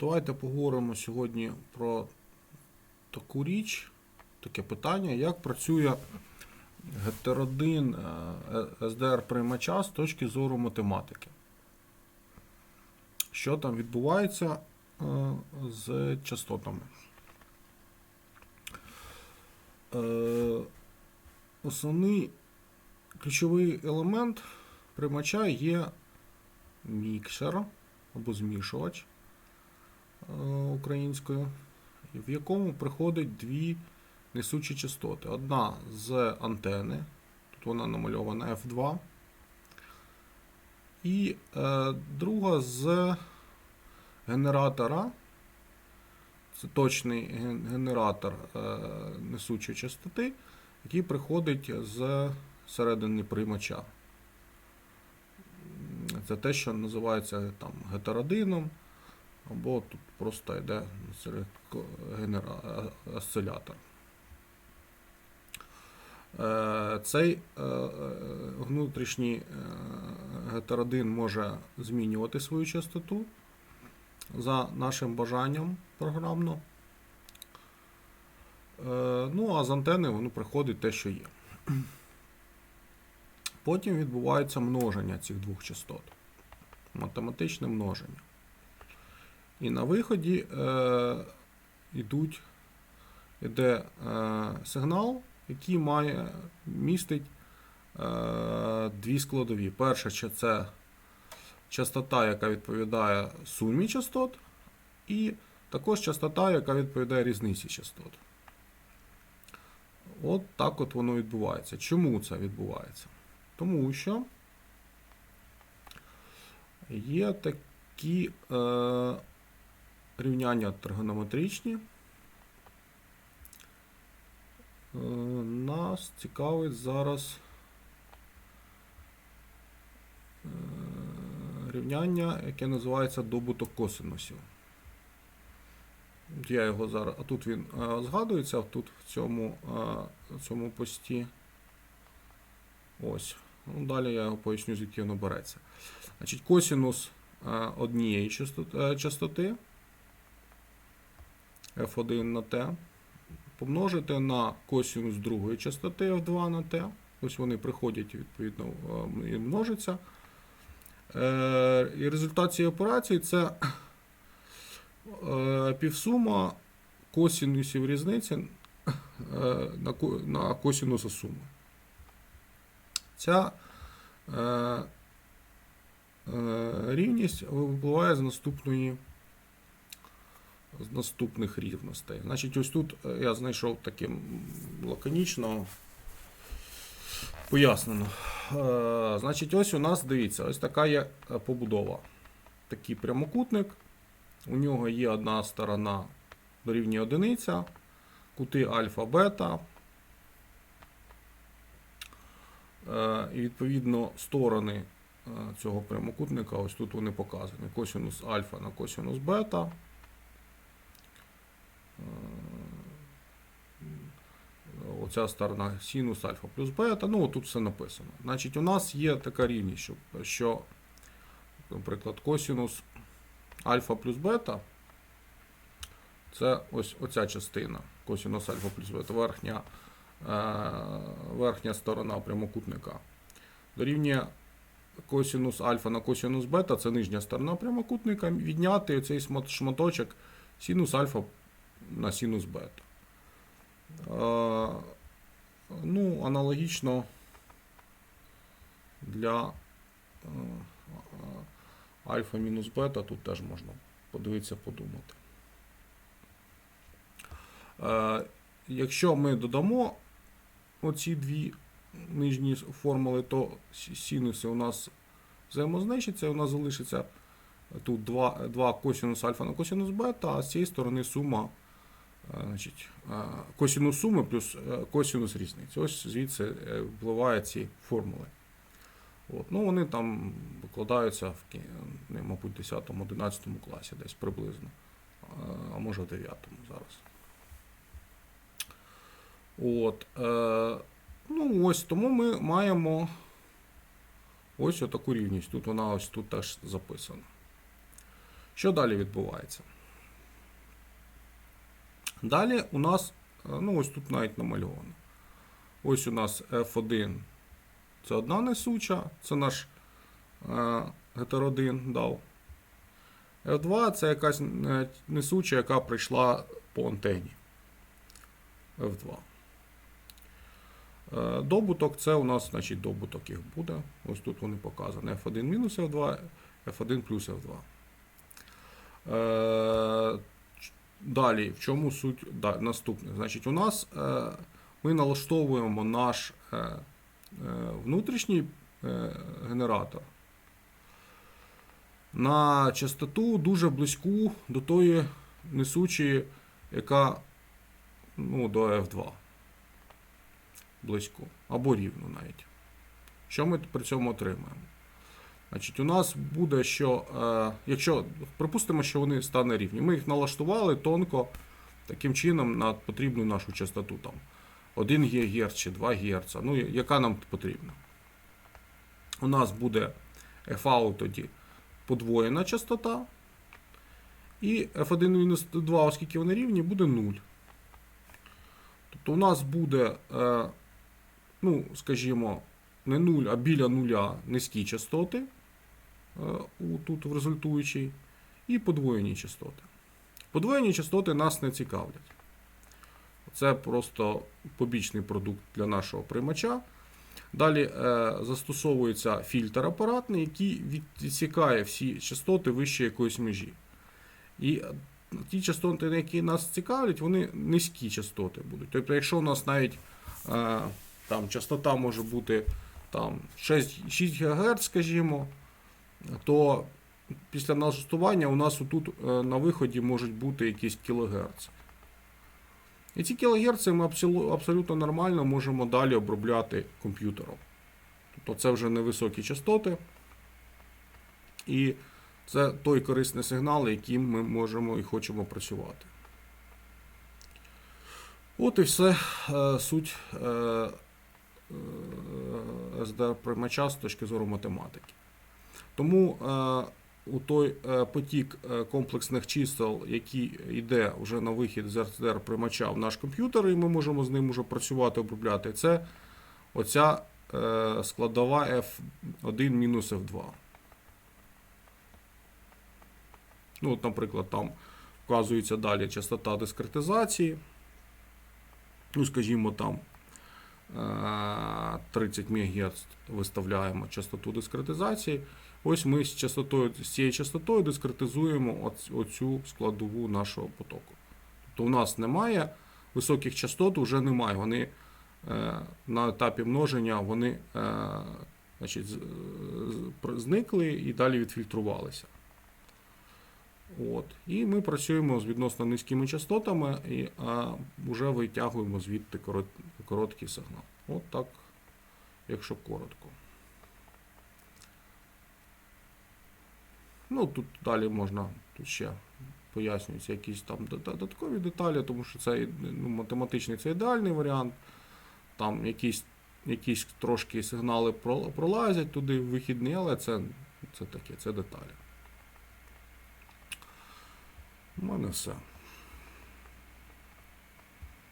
Давайте поговоримо сьогодні про таку річ, таке питання, як працює гетеродин SDR приймача з точки зору математики. Що там відбувається е, з частотами? Е, Основний ключовий елемент приймача є мікшер або змішувач е, українською, в якому приходять дві несучі частоти. Одна з антени, тут вона намальована F2, і е, друга з генератора. Це точний генератор е, несучої частоти, який приходить з середини приймача. Це те, що називається там гетеродином, або тут просто йде е, осцилятор. Е, Цей е, внутрішній гетеродин може змінювати свою частоту за нашим бажанням програмно. Ну, а з антени воно приходить те, що є. Потім відбувається множення цих двох частот. Математичне множення. І на виході е, йдуть, йде е, сигнал, який має містить е, дві складові. Перша це частота, яка відповідає сумі частот, і також частота, яка відповідає різниці частот. От так от воно відбувається. Чому це відбувається? Тому що є такі е, рівняння тригонометричні. Е, нас цікавить зараз е, рівняння, яке називається добуток косинусів. Я його зараз, а тут він е, згадується, тут в цьому, цьому пості. Ось. Ну, далі я його поясню, звідки воно береться. Значить, косинус однієї частоти F1 на T помножити на косинус другої частоти F2 на T. Ось вони приходять відповідно е, і множаться. Е, І результат цієї операції це е, півсума косинусів різниці на ко- на косинуса суми. Ця рівність випливає з наступної з наступних рівностей. Значить, ось тут е, я знайшов таким лаконічно пояснено. Е, Значить, ось у нас, дивіться, ось така є е, побудова. Такий прямокутник. У нього є одна сторона дорівнює одиниця, кути альфа, бета. І відповідно сторони цього прямокутника, ось тут вони показані. Косинус альфа на косинус бета. Оця сторона синус альфа плюс бета. Ну, тут все написано. Значить, у нас є така рівність, що, наприклад, косинус альфа плюс бета. Це ось оця частина. Косинус альфа плюс бета, верхня, е, верхня сторона прямокутника. Дорівнює косинус альфа на косинус бета, це нижня сторона прямокутника. Відняти цей шматочок синус альфа на синус бета. Ну, аналогічно для е, альфа мінус бета тут теж можна подивитися, подумати. Е, якщо ми додамо оці дві нижні формули, то синуси у нас взаємознищаться, у нас залишиться тут 2, 2 косинус альфа на косинус бета, а з цієї сторони сума значить, косинус суми плюс е, косинус різниці. Ось звідси е, впливають ці формули. От. Ну, вони там викладаються в, не, мабуть, 10-11 класі десь приблизно. А може в 9 зараз. От. Е, ну, ось тому ми маємо ось отаку рівність. Тут вона ось тут теж записана. Що далі відбувається? Далі у нас, е, ну ось тут навіть намальовано. Ось у нас F1 це одна несуча, це наш е, гетеродин дав. F2 це якась е, несуча, яка прийшла по антені. F2. Е, Добуток це у нас, значить, добуток їх буде. Ось тут вони показані. F1 мінус F2, F1 плюс F2. Далі, в чому суть да, наступне? Значить, у нас е, ми налаштовуємо наш е, е, внутрішній генератор на частоту дуже близьку до тої несучої, яка ну, до F2. Близько. Або рівно навіть. Що ми при цьому отримаємо? Значить, у нас буде, що е, якщо припустимо, що вони стане рівні, ми їх налаштували тонко таким чином на потрібну нашу частоту там 1 ГГц чи 2 ГГц, ну яка нам потрібна. У нас буде FAU тоді подвоєна частота. І F1-2, оскільки вони рівні, буде 0. Тобто у нас буде, е, ну, скажімо, не 0, а біля нуля низькі частоти у, тут в результуючій, і подвоєні частоти. Подвоєні частоти нас не цікавлять. Це просто побічний продукт для нашого приймача. Далі е, застосовується фільтр апаратний, який відсікає всі частоти вище якоїсь межі. І е, ті частоти, які нас цікавлять, вони низькі частоти будуть. Тобто, якщо у нас навіть е, там, частота може бути там, 6, 6 ГГц, скажімо, то після налаштування у нас тут е, на виході можуть бути якісь кілогерц. І ці кілогерци ми абсолютно нормально можемо далі обробляти комп'ютером. Тобто це вже невисокі частоти. І це той корисний сигнал, яким ми можемо і хочемо працювати. От і все е, суть е, е, SDR приймача з точки зору математики. Тому е, у той е, потік е, комплексних чисел, який йде вже на вихід з RTR приймача в наш комп'ютер, і ми можемо з ним вже працювати, обробляти, це оця складова F1-F2. Ну, от, наприклад, там вказується далі частота дискретизації. Ну, скажімо, там 30 МГц виставляємо частоту дискретизації. Ось ми з частотою, з цією частотою дискретизуємо оц- оцю складову нашого потоку. Тобто у нас немає високих частот, вже немає. Вони е, на етапі множення вони е, значить, зникли і далі відфільтрувалися. От. І ми працюємо з відносно низькими частотами і а, вже витягуємо звідти короткий сигнал. От так, якщо коротко. Ну, тут далі можна, тут ще пояснюються якісь там додаткові деталі, тому що це ну, математичний це ідеальний варіант. Там якісь, якісь трошки сигнали пролазять туди в вихідний, але це, це таке, це деталі. У мене все.